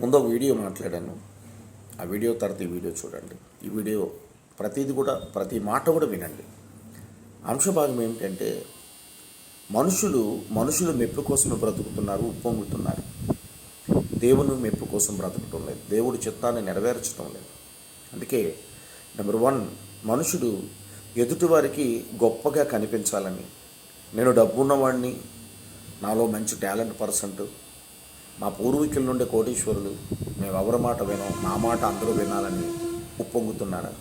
ముందు వీడియో మాట్లాడాను. ఆ వీడియో తర్వాత ఈ వీడియో చూడండి. ఈ వీడియో ప్రతిది కూడా ప్రతి మాట కూడా వినండి. అంశభాగం ఏమిటంటే మనుషులు మనుషులు మెప్పు కోసమే బ్రతుకుతున్నారు ఉప్పొంగుతున్నారు. దేవుని మెప్పు కోసం బ్రతకటం లేదు. దేవుడి చిత్తాన్ని నెరవేర్చడం లేదు. అందుకే నెంబర్ వన్ మనుషుడు ఎదుటివారికి గొప్పగా కనిపించాలని. నేను డబ్బున్నవాడిని నాలో మంచి టాలెంట్ పర్సెంట్ మా పూర్వీకుల నుండి కోటీశ్వరులు మేము ఎవరి మాట వినం నా మాట అందరూ వినాలని ఉప్పొంగుతున్నారా?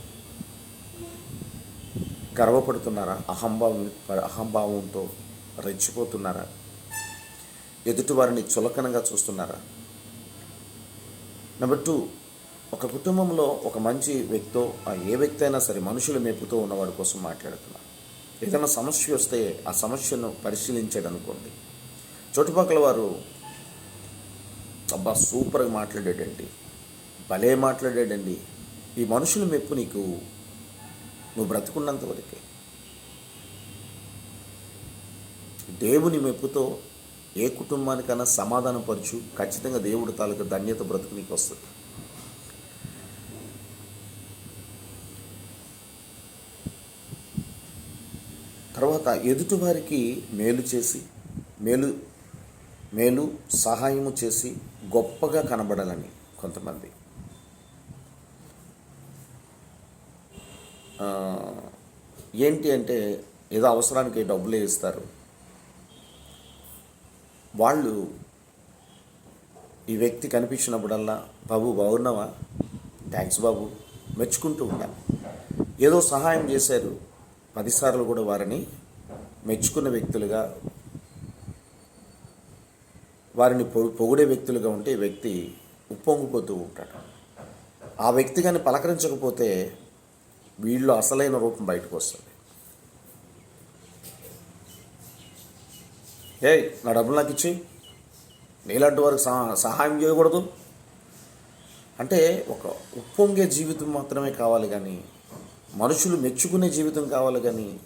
గర్వపడుతున్నారా? అహంభావం అహంభావంతో రెచ్చిపోతున్నారా? ఎదుటివారిని చులకనగా చూస్తున్నారా? నెంబర్ టూ ఒక కుటుంబంలో ఒక మంచి వ్యక్తో ఆ ఏ వ్యక్తి అయినా సరే మనుషులు మెప్పుతో ఉన్నవాడి కోసం మాట్లాడుతున్నారు. ఏదైనా సమస్య వస్తే ఆ సమస్యను పరిశీలించాడు అనుకోండి చుట్టుపక్కల వారు అబ్బా సూపర్గా మాట్లాడాడండి. భలే మాట్లాడాడండి. ఈ మనుషుల మెప్పు నీకు నువ్వు బ్రతుకున్నంత వరకే. దేవుని మెప్పుతో ఏ కుటుంబానికైనా సమాధానం పరచు. ఖచ్చితంగా దేవుడి తాలూకు ధన్యత బ్రతుకు నీకు వస్తుంది. తర్వాత ఎదుటివారికి మేలు చేసి మేలు మేలు సహాయము చేసి గొప్పగా కనబడాలని కొంతమంది. ఏంటి అంటే ఏదో అవసరానికి డబ్బులే ఇస్తారు. వాళ్ళు ఈ వ్యక్తి కనిపించినప్పుడల్లా బాబు బాగున్నావా? థ్యాంక్స్ బాబు. మెచ్చుకుంటూ ఉండాలి. ఏదో సహాయం చేశారు పదిసార్లు కూడా వారిని మెచ్చుకున్న వ్యక్తులుగా వారిని పొ- పొగిడే వ్యక్తులుగా ఉంటే ఈ వ్యక్తి ఉప్పొంగిపోతూ ఉంటాడు. ఆ వ్యక్తి కానీ పలకరించకపోతే వీళ్ళు అసలైన రూపం బయటకు వస్తుంది. ఏ నా డబ్బులు నాకు ఇచ్చి నీలాంటి వారికి సహా సహాయం చేయకూడదు. అంటే ఒక ఉప్పొంగే జీవితం మాత్రమే కావాలి కానీ మనుషులు మెచ్చుకునే జీవితం కావాలి కానీ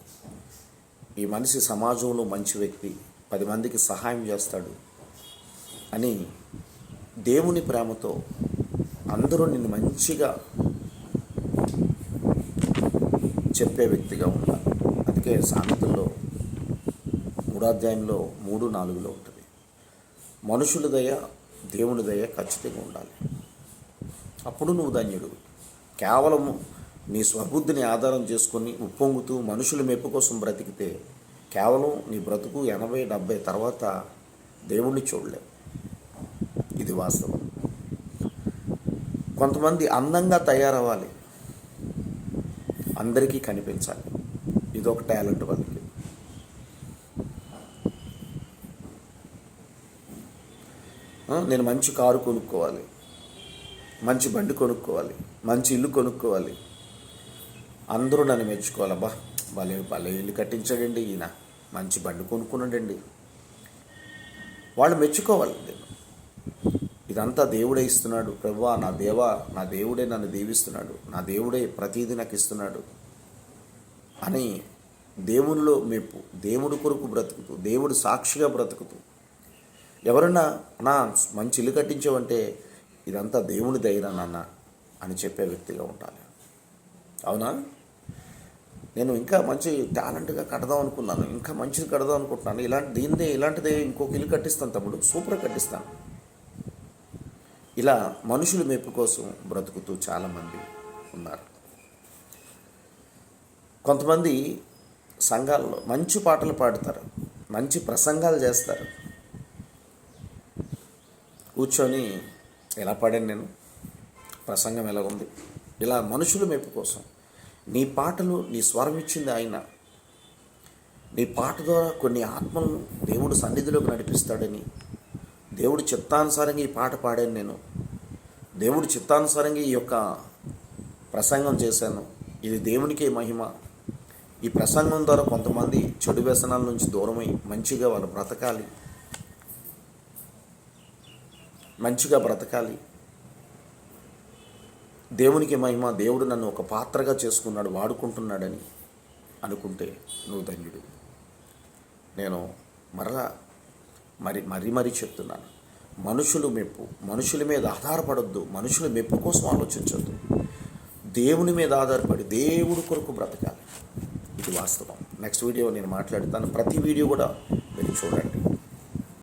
ఈ మనిషి సమాజంలో మంచి వ్యక్తి పది మందికి సహాయం చేస్తాడు. అని దేవుని ప్రేమతో అందరూ నిన్ను మంచిగా చెప్పే వ్యక్తిగా ఉండాలి అందుకే సామెతల్లో మూడాధ్యాయంలో మూడు నాలుగులో ఉంటుంది. మనుషుల దయ దేవుని దయ ఖచ్చితంగా ఉండాలి. అప్పుడు నువ్వు ధన్యుడు. కేవలము నీ స్వబుద్ధిని ఆధారం చేసుకొని ఉప్పొంగుతూ మనుషుల మెప్పు కోసం బ్రతికితే కేవలం నీ బ్రతుకు ఎనభై డెబ్భై తర్వాత దేవుణ్ణి చూడలేవు. ఇది వాస్తవం. కొంతమంది అందంగా తయారవ్వాలి. అందరికీ కనిపించాలి. ఇది ఒక టాలెంట్ వాళ్ళకి. నేను మంచి కారు కొనుక్కోవాలి. మంచి బండి కొనుక్కోవాలి. మంచి ఇల్లు కొనుక్కోవాలి. అందరూ నన్ను మెచ్చుకోవాలిబ్బా భలే భలే ఇల్లు కట్టించాడండి ఈయన. మంచి బండి కొనుక్కున్నాడండి. వాళ్ళు మెచ్చుకోవాలి. ఇదంతా దేవుడే ఇస్తున్నాడు. ప్రభా నా దేవా నా దేవుడే నన్ను దీవిస్తున్నాడు. నా దేవుడే ప్రతీది నాకు ఇస్తున్నాడు. అని దేవునిలో మెప్పు దేవుడి కొరకు బ్రతుకుతూ దేవుడు సాక్షిగా బ్రతుకుతూ. ఎవరన్నా నా మంచి ఇల్లు కట్టించావంటే ఇదంతా దేవుని దైరా నాన్న అని చెప్పే వ్యక్తిగా ఉండాలి. అవునా? నేను ఇంకా మంచి టాలెంట్గా కడదాం అనుకున్నాను. ఇంకా మంచిది కడదాం అనుకుంటున్నాను. ఇలాంటి దీనిదే ఇలాంటిదే ఇంకొక ఇల్లు కట్టిస్తాను తమ్ముడు. సూపర్ కట్టిస్తాను. ఇలా మనుషుల మెప్పు కోసం బ్రతుకుతూ చాలామంది ఉన్నారు. కొంతమంది సంఘాల్లో మంచి పాటలు పాడతారు మంచి ప్రసంగాలు చేస్తారు. కూర్చొని ఎలా పాడాను నేను? ప్రసంగం ఎలా ఉంది? ఇలా మనుషుల మెప్పు కోసం నీ పాటలు నీ స్వరం ఇచ్చింది ఆయన. నీ పాట ద్వారా కొన్ని ఆత్మలను దేవుడు సన్నిధిలోకి నడిపిస్తాడని దేవుడి చిత్తానుసారంగా ఈ పాట పాడాను నేను. దేవుడి చిత్తానుసారంగా ఈ యొక్క ప్రసంగం చేశాను. ఇది దేవునికే మహిమ. ఈ ప్రసంగం ద్వారా కొంతమంది చెడు వ్యసనాల నుంచి దూరమై మంచిగా వాళ్ళు బ్రతకాలి. మంచిగా బ్రతకాలి. దేవునికి మహిమ దేవుడు నన్ను ఒక పాత్రగా చేసుకున్నాడు వాడుకుంటున్నాడని అనుకుంటే నువ్వు ధన్యుడు. నేను మరలా మరి మరీ మరీ చెప్తున్నాను. మనుషులు మెప్పు మనుషుల మీద ఆధారపడొద్దు మనుషుల మెప్పు కోసం ఆలోచించొద్దు. దేవుని మీద ఆధారపడి దేవుడు కొరకు బ్రతకాలి. ఇది వాస్తవం. నెక్స్ట్ వీడియో నేను మాట్లాడతాను. ప్రతి వీడియో కూడా మీరు చూడండి.